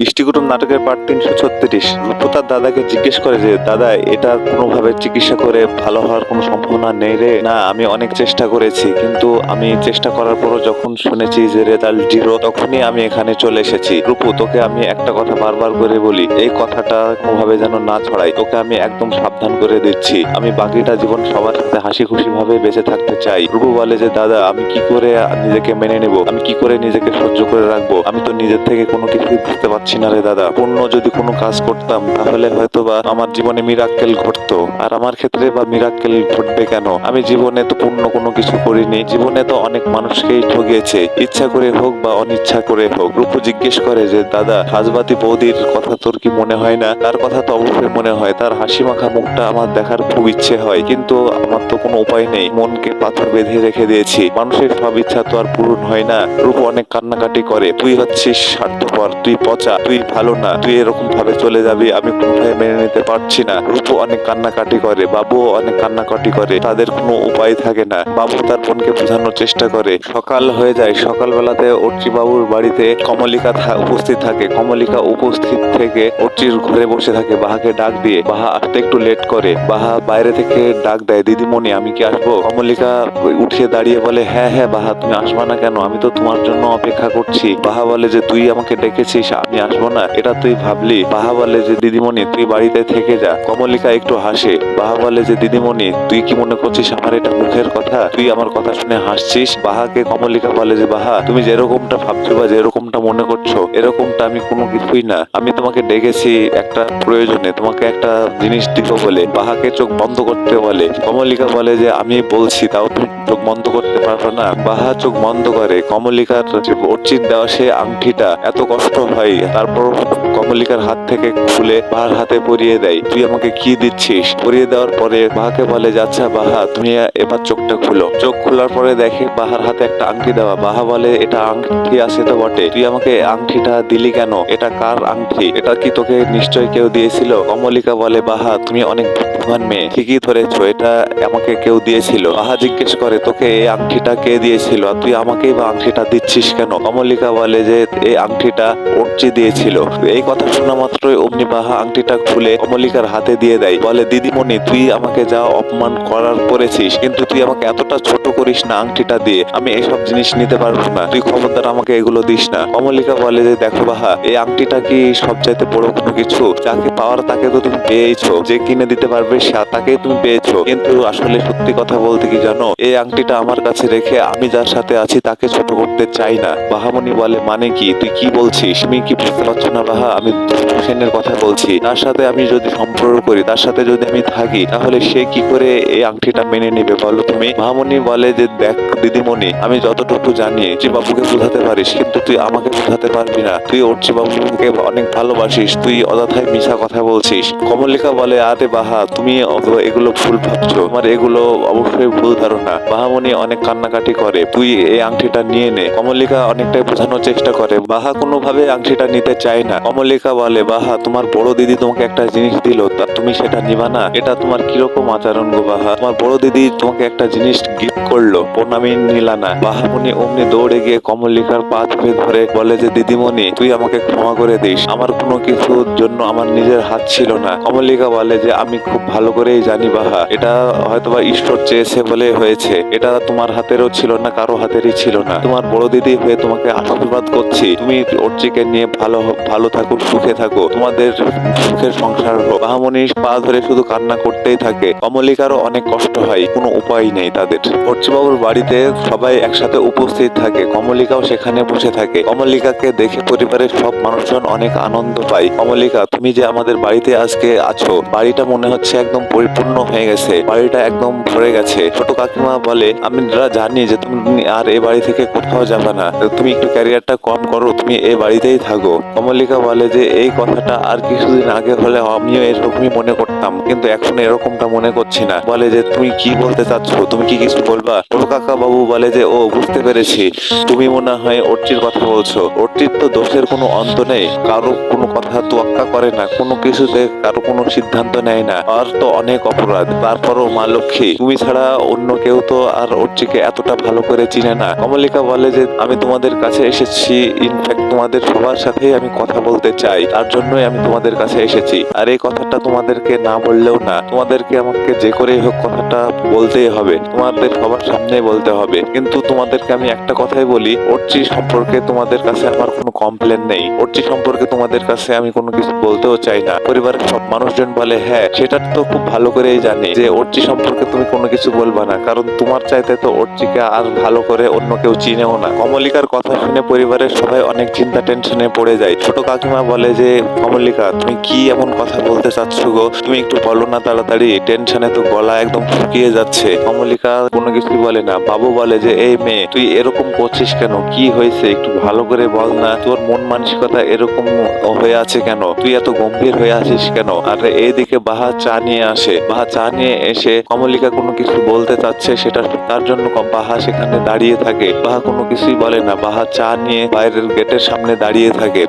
ইষ্টিকুটুম নাটকের পার্ট তিনশো ছত্রিশ। রূপু তার দাদাকে জিজ্ঞেস করে যে, দাদা, এটা কোনোভাবে চিকিৎসা করে ভালো হওয়ার কোনো সম্ভাবনা নেই রে? না, আমি অনেক চেষ্টা করেছি, কিন্তু আমি চেষ্টা করার পরও যখন শুনেছি যে রেজাল্ট জিরো, তখনই আমি এখানে চলে এসেছি। রূপু, তোকে আমি একটা কথা বারবার করে বলি, এই কথাটা কোনোভাবে যেন না ছড়াই তোকে আমি একদম সাবধান করে দিচ্ছি। আমি বাকিটা জীবন সবার সাথে হাসি খুশি ভাবে বেঁচে থাকতে চাই। রূপু বলে যে, দাদা, আমি কি করে নিজেকে মেনে নেব? আমি কি করে নিজেকে সহ্য করে রাখব? আমি তো নিজের থেকে কোনো কিছুই বুঝতে পারছি না রে দাদা। পূর্ণ যদি কোনো কাজ করতাম, তাহলে হয়তো বা আমার জীবনে মিরাক্কেল ঘটতো। আর আমার ক্ষেত্রে বা মিরাক্কেল ঘটবে কেন? আমি জীবনে তো পূর্ণ কোনো কিছু করিনি। জীবনে তো অনেক মানুষকেই ঠগিয়েছে। ইচ্ছা করে হোক বা অনিচ্ছা করে হোক, রূপু জিজ্ঞেস করে যে, দাদা, হাজবাতি বৌদির কথা তোর কি মনে হয় না? তার কথা তো অবশ্যই মনে হয়। তার হাসি মাখা মুখটা আমার দেখার খুব ইচ্ছে হয়। কিন্তু আমার তো কোনো উপায় নেই। মনকে পাথর বেঁধে রেখে দিয়েছি। মানুষের সব ইচ্ছা তো আর পূরণ হয় না। রূপ অনেক কান্নাকাটি করে। তুই হচ্ছিস স্বার্থপর, তুই পচা। তুই ভালো না, তুই এরকম ভাবে চলে যাবি, আমি কোনোভাবে মেনে নিতে পারছি না। রূপ অনেক কান্নাকাটি করে বাবু অনেক কান্নাকাটি করে, তাদের কোনো উপায় থাকে না। বাবু তার বোনকে বোঝানোর চেষ্টা করে। সকাল হয়ে যায়, সকালবেলাতে অর্চি বাবুর বাড়িতে কমলিকা উপস্থিত থাকে। কমলিকা উপস্থিত থেকে অর্চির ঘরে বসে থাকে, বাহাকে ডাক দিয়ে। বাহা আসতে একটু লেট করে। বাহা বাইরে থেকে ডাক দেয়, দিদিমণি, আমি কি আসব? কমলিকা উঠিয়ে দাঁড়িয়ে বলে হ্যাঁ হ্যাঁ বাহা, তুমি আসবা না কেন? আমি তো তোমার জন্য অপেক্ষা করছি। বাহা বলে যে, তুই আমাকে ডেকেছিস, আমি আসব না, এটা তুই ভাবলি। বাহা বলে যে দিদিমণি, তুই বাড়িতে থেকে যা। কমলিকা একটু হাসে। বাহা বলে যে দিদিমণি, তুই কি মনে করছিস আমার এটা মুখের কথা? তুই আমার কথা শুনে হাসছিস? বাহাকে কমলিকা বলে যে, বাহা, তুমি যেরকমটা ভাবছ বা যেরকমটা মনে করছ, এরকমটা আমি কোনো কিছুই না। আমি তোমাকে ডেকেছি একটা প্রয়োজনে, তোমাকে একটা জিনিস দিব বলে। বাহাকে চোখ বন্ধ করতে বলে। কমলিকা বলে যে, আমি বলছি, তাও তুমি চোখ বন্ধ করতে পারবে না। বাহা চোখ বন্ধ করে। কমলিকার অর্চিত দেওয়া সে আংটিটা, এত কষ্ট হয়। তারপর কমলিকার হাত থেকে খুলে বাহার হাতে পরিয়ে দেয়। তুই আমাকে কি দিচ্ছিস? পরিয়ে দেওয়ার পরে বাহাকে বলে যে আচ্ছা বাহা, তুমি এবার চোখটা খুলো। চোখ খোলার পরে দেখে বাহার হাতে একটা আংটি দেওয়া। বাহা বলে, এটা আংটি আছে তো বটে। তুই আমাকে আংটিটা দিলি কেন? এটা কার আংটি? এটা কি তোকে নিশ্চয় কেউ দিয়েছিল? কমলিকা বলে, বাহা, তুমি অনেক বুদ্ধিমান মেয়ে। ঠিকই ধরেছো, এটা আমাকে কেউ দিয়েছিল। বাহা জিজ্ঞেস করে, তোকে এই আংটিটা কে দিয়েছিল? তুই আমাকেই বা আংটিটা দিচ্ছিস কেন? কমলিকা বলে যে এই আংটিটা অর্চি দিয়েছিল। এই কথা শোনা মাত্রই অগ্নিবাহা বাহা আংটিটা খুলে অমলিকার হাতে দিয়ে দেয়। বলে, দিদিমণি, তুই আমাকে যা অপমান করার করেছিস, কিন্তু তুই আমাকে এতটা ছোট করিস না আংটিটা দিয়ে আমি এসব জিনিস নিতে পারব না। তুই খবরদার আমাকে এগুলো দিস না। কমলিকা বলে যে, দেখো বাহা, এই আংটিটা কি সব চাইতে বড় কোনো কিছু? যাকে পাওয়ার তাকে তো তুমি পেয়েছ যে কিনে দিতে পারবে সে, তাকেই তুমি পেয়েছ। কিন্তু আসলে সত্যি কথা বলতে কি জানো? এই আংটিটা আমার কাছে রেখে আমি যার সাথে আছি তাকে ছোট করতে চাই না। বাহামণি বলে মানে কি? তুই কি বলছিস? তুমি কি বুঝতে পারছ না বাহা? আমি হোসেনের কথা বলছি। তার সাথে আমি যদি সম্পর্ক করি, তার সাথে যদি আমি থাকি, তাহলে সে কি করে এই আংটিটা মেনে নেবে বলো তুমি? মামনি বলে যে, দেখ দিদিমণি, আমি যতটুকু জানি যে বাবুকে বোঝাতে পারিস, কিন্তু তুই আমাকে বোঝাতে পারবি না। তুই অর্চি বাবুকে অনেক ভালোবাসিস, তুই অযথায় মিশা কথা বলছিস। কমলিকা বলে, আরে বাহা, তুমি এগুলো ভুল ভাবছ। তোমার এগুলো অবশ্যই ভুল ধারণা। বাহামণি অনেক কান্নাকাটি করে, তুই এই আংটিটা নিয়ে নে। কমলিকা অনেকটাই বোঝানোর চেষ্টা করে, বাহা কোনোভাবে আংটিটা নিতে চায় না। কমলিকা বলে, বাহা, তোমার বড় দিদি তোমাকে একটা জিনিস দিল, তা তুমি সেটা নিবা না? এটা তোমার কীরকম আচরণ গো, বাহা? তোমার বড় দিদি তোমাকে একটা জিনিস গিফট করল। প্রণামী নিলা না বাহামণি অমনি দৌড়ে গিয়ে কমলিকার পা চেপে ধরে বলে যে, দিদিমণি, তুই আমাকে ক্ষমা করে দিস। আমার কোনো কিছুর জন্য আমার নিজের হাত ছিল না। কমলিকা বলে যে, আমি খুব ভালো করেই জানি বাহা। এটা হয়তোবা ঈশ্বর চেয়েছে বলে হয়েছে। এটা তোমার হাতেরও ছিল না, কারও হাতেরই ছিল না। তোমার বড় দিদি হয়ে তোমাকে আশীর্বাদ করছি। তুমি অর্চিকে নিয়ে ভালো ভালো থাকো সুখে থাকো। তোমাদের সুখের সংসার হোক। বাহামণি পা ধরে শুধু কান্না করতেই থাকে। কমলিকারও অনেক কষ্ট হয়। কোনো উপায় নেই তাদের। অর্চিবাবুর বাড়িতে সবাই একসাথে উপস্থিত থাকে। কমলিকাও সেখানে বসে থাকে। কমলিকাকে দেখে পরিবারের সব মানুষজন অনেক আনন্দ পায়। কমলিকা, তুমি যে আমাদের বাড়িতে আজকে আছো, বাড়িটা মনে হচ্ছে একদম পরিপূর্ণ হয়ে গেছে। বাড়িটা একদম ভরে গেছে। ছোট কাকিমা বলে, আমি জানি যে তুমি আর এ বাড়ি থেকে কোথাও যাবে না। তুমি একটু ক্যারিয়ারটা কম করো, তুমি এই বাড়িতেই থাকো। কমলিকা বলে যে, এই কথাটা আর কিছুদিন আগে হলে আমিও এরকমই মনে করতাম, কিন্তু এখন এরকমটা মনে করছি না। বলে যে, তুমি কি বলতে চাচ্ছ? তুমি কি কিছু বলবে? বলবা কাকা বাবু বলে যে, ও, বুঝতে পেরেছি। তুমি মনে হয় অর্চির কথা বলছো। অর্চির তো দোষের কোনো অন্ত নেই। কারও কোনো কথা তোয়াক্কা করে না। কোনো কিছুতে কারও কোনো সিদ্ধান্ত নেয় না। আর তো অনেক অপরাধ। তারপরও মা লক্ষ্মী, তুমি ছাড়া অন্য কেউ তো আর অর্চিকে এতটা ভালো করে চিনে না। কমলিকা বলে যে, আমি তোমাদের কাছে এসেছি। ইনফ্যাক্ট তোমাদের সবার সাথেই আমি কথা বলতে চাই। তার জন্যই আমি তোমাদের কাছে এসেছি। আর এই কথাটা তোমাদেরকে না বললেও না। তোমাদেরকে আমাকে যে করেই হোক কথাটা বলতেই হবে। তোমাদের সবার সামনে বলতে হবে। কিন্তু তোমাদেরকে আমি একটা কথাই বলি, অর্চি সম্পর্কে তোমাদের কাছে আমার কোনো কমপ্লেন নেই। অর্চি সম্পর্কে তোমাদের কাছে আমি কোনো কিছু বলতেও চাই না। পরিবারের সব মানুষজন বলে হ্যাঁ সেটা তো খুব ভালো করেই জানি যে অর্চি সম্পর্কে তুমি কোনো কিছু বলবা না। কারণ তোমার চাইতে তো অর্চিকে আর ভালো করে অন্য কেউ চিনেও না। কমলিকার কথা শুনে পরিবারের সবাই অনেক চিন্তা, টেনশনে পড়ে যায়। ছোট কাকিমা বলে যে, কমলিকা, তুমি কি এমন কথা বলতে চাচ্ছ গো? তুমি একটু বলো না তাড়াতাড়ি। টেনশনে তো গলা একদম ফুকিয়ে যাচ্ছে। কমলিকা কোনো কিছু বলে না, বাবু বলে যে, এই মেয়ে, তুই এরকম করছিস কেন? কি হয়েছে? একটু ভালো করে বল না। তোর মন মানসিকতা এরকম হয়ে আছে কেন? তুই এত গম্ভীর হয়ে আছিস কেন? আর এইদিকে বাহা চা নিয়ে আসে। বাহা চা নিয়ে এসে কমলিকা কোনো কিছু বলতে চাচ্ছে, সেটা তার জন্য বাহা সেখানে দাঁড়িয়ে থাকে। বাহা কোনো কিছুই বলে না। বাহা চা নিয়ে বাইরের গেটের সামনে দাঁড়িয়ে থাকে।